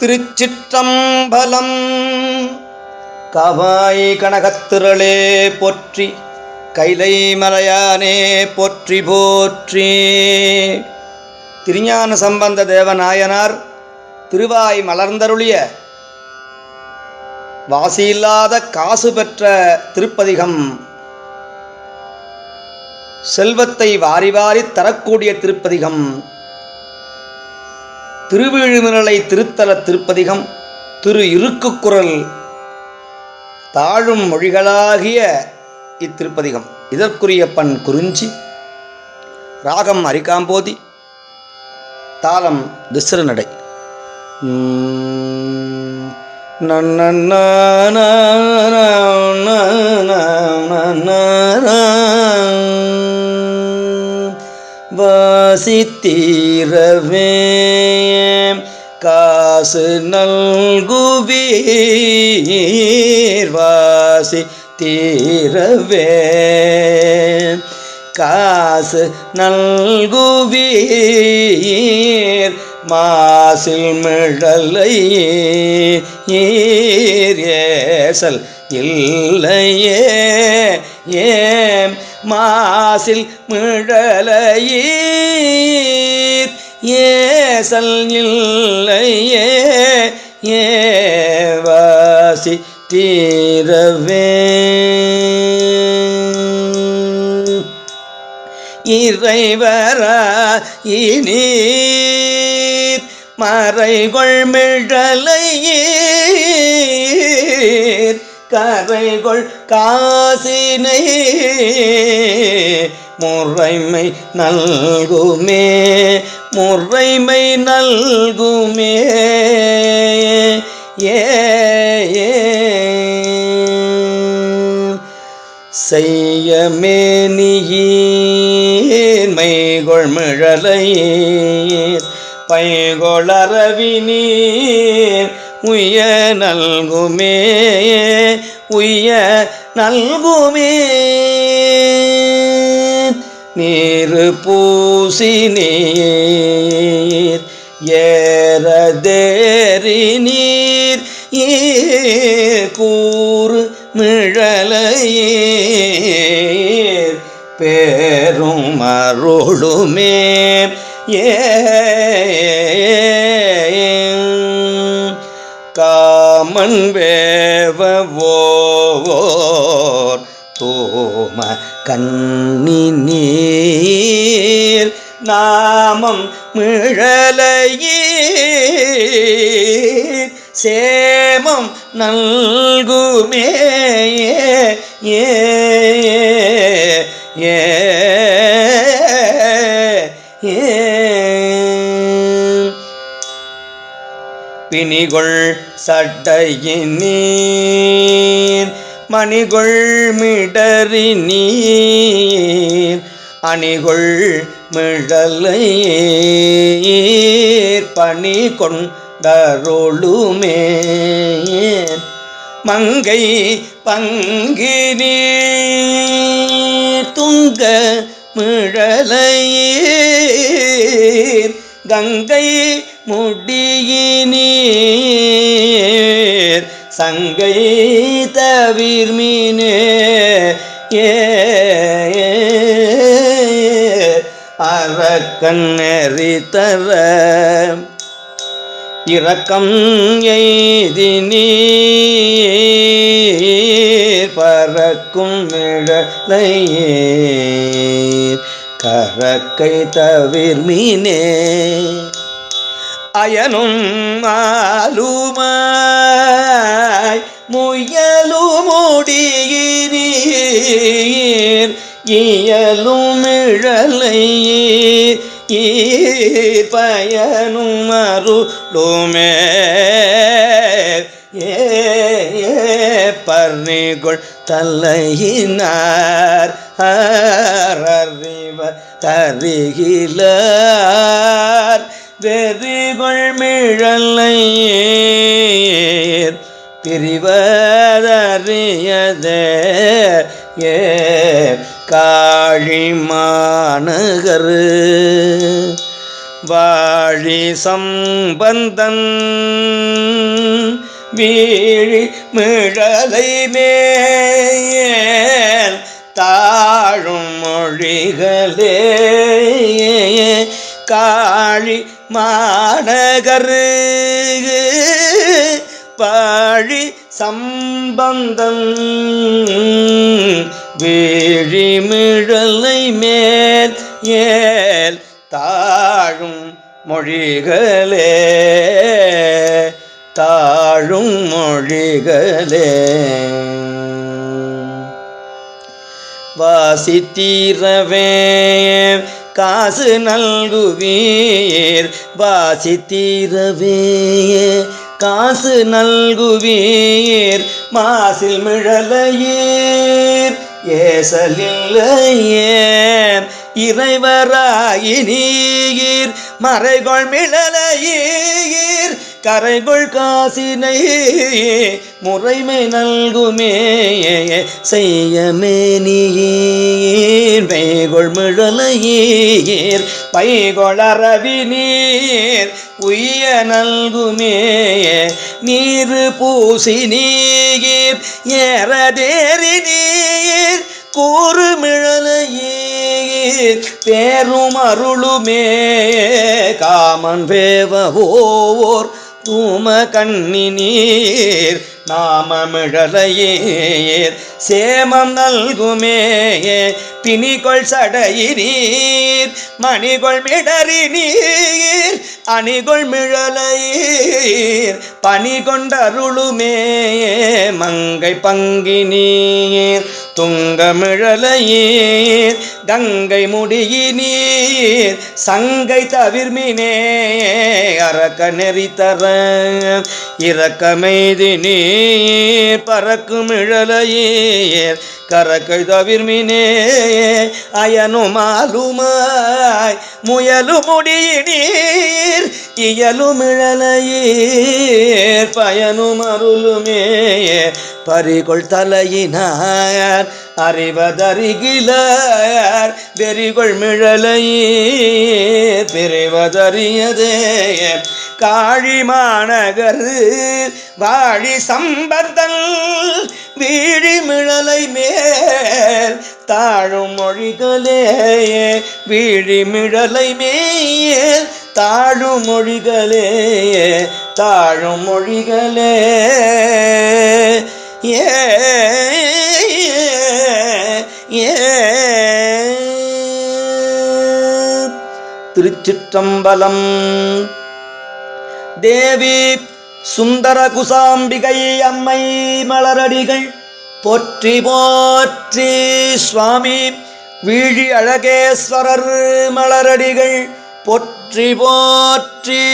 திருச்சிற்றம்பலம். கவாய் கனகத்திரளே போற்றி கைலை மலையானே போற்றி போற்றி. திருஞான சம்பந்த தேவநாயனார் திருவாய் மலர்ந்தருளிய வாசியில்லாத காசு பெற்ற திருப்பதிகம். செல்வத்தை வாரி வாரி தரக்கூடிய திருப்பதிகம். திருவிழுமிரலை திருத்தல திருப்பதிகம் திரு இருக்குக்குரல் தாழும் மொழிகளாகிய இத்திருப்பதிகம் இதற்குரிய பண் குறிஞ்சி ராகம் அரிகாம்போதி தாளம் திசிறுநடை வாசித்தீரவே. காசு நல்குவீர் வாசி தீரவே காசு நல்குவீர் மாசில் மிடலை ஈர் ஏசல் இல்லையே. ஏம் மாசில் மிழலையீர். ஏசல் இல்லையே ஏவாசி தீரவே. இறைவரா இனி மறைகொள் மிழலையீர். கரைகொள் காசினை முறைமை நல்குமே முறைமை நல்குமே ஏ ஏ. செய்யமேனியீர் மைகொள் மிழலையீர் பைகொளரவி நீர் உய நல்குமே உய நல்குமே. நீர் பூசி நீர் ஏறதேறி நீர் கூறு மிழலையீர். பேரும் அருளுமே ஏ தோமன் வேவோர் தோம கண்ணினீர் நாமம் மிழலையீர் சேமம் நல்குமே ஏ ஏ ஏ பிணிகொள் சட்டையினீர். மணிகொள் மிடறி நீர் அணிகொள் மிடலை பணி கொண்டருளுமே மங்கை பங்கினி துங்க மிழலையீர் கங்கை முடியினி நீர் சங்கை தவிர் மீனே அரக்கன் தர இரக்கம் எய்தி நீர் பறக்கும் மிழலையீர் கரக்கை தவிர் மீனே. அயனும் மாலுமாய் முயலுமுடியினீர். இயலும் இழலையீர் பயனும் அருளுமே. ஏ ஏ பர்ணிகொள் தலையினார் அறிவ தருகிலார். வெறிகொள் மிழலையீர் பிரிவதறியதே. ஏ காழி வாழி சம்பந்தன் வீழி மிழலை மேல் தாழும் மொழிகளே. காழி மாநகர். பாழி சம்பந்தம் வேழிமிழலை மேல் ஏல் தாழும் மொழிகளே. தாழும் மொழிகளே. வாசித்தீரவே காசு நல்குவீர் வாசித்தீரவே காசு நல்குவீர் மாசில் மிழலையீர் ஏசலில்லையே. இறைவராயினீர் மறைகொள் மிழலையீர். கரைகொள் காசினை முறைமை நல்குமே செய்யமே நீர் மெய்கொள் மிழலையீர் பைகொளரவி நீர் உய்ய நல்குமே நீர் பூசி நீர் ஏறதேறி நீர் கூறு மிழலையீர். பேரும் அருளுமே காமன் வேவோர் தூம கண்ணினீர் நாமமிழலையேர். சேமம் நல்குமே பிணிகொள் சடையினீர். மணிகொள் மிடறி நீர் அணிகொள் மிழலையீர். பணி கொண்டருளுமே மங்கை பங்கினீர். துங்கமிழலையீர். கங்கை முடியினீர் சங்கை தவிர்மினே அரக்க நெறி தர. இரக்கமைதி நீர் பறக்கும் இழலையீர் கரக்கை தவிர்மினே அயனுமாலுமாய் முயலு முடியினீர் இயலும் இழலையீர் பயனும் அருளுமே. பறிகொள் தலையினார் அறிவதறிகிலார் வெறிகொள் மிழலையீர் பிரிவதறியதே காழி மாநகர் வாழி சம்பந்தல் வீழி மிழலை மேல் தாழும் மொழிகளே. வீழி மிழலை மேல் தாழும் மொழிகளே. தாழும் மொழிகளே. ஏ திருச்சிற்றம்பலம். தேவி சுந்தர குசாம்பிகை அம்மை மலரடிகள் போற்றி போற்றி சுவாமி. வீழி அழகேஸ்வரர் மலரடிகள் போற்றி போற்றி.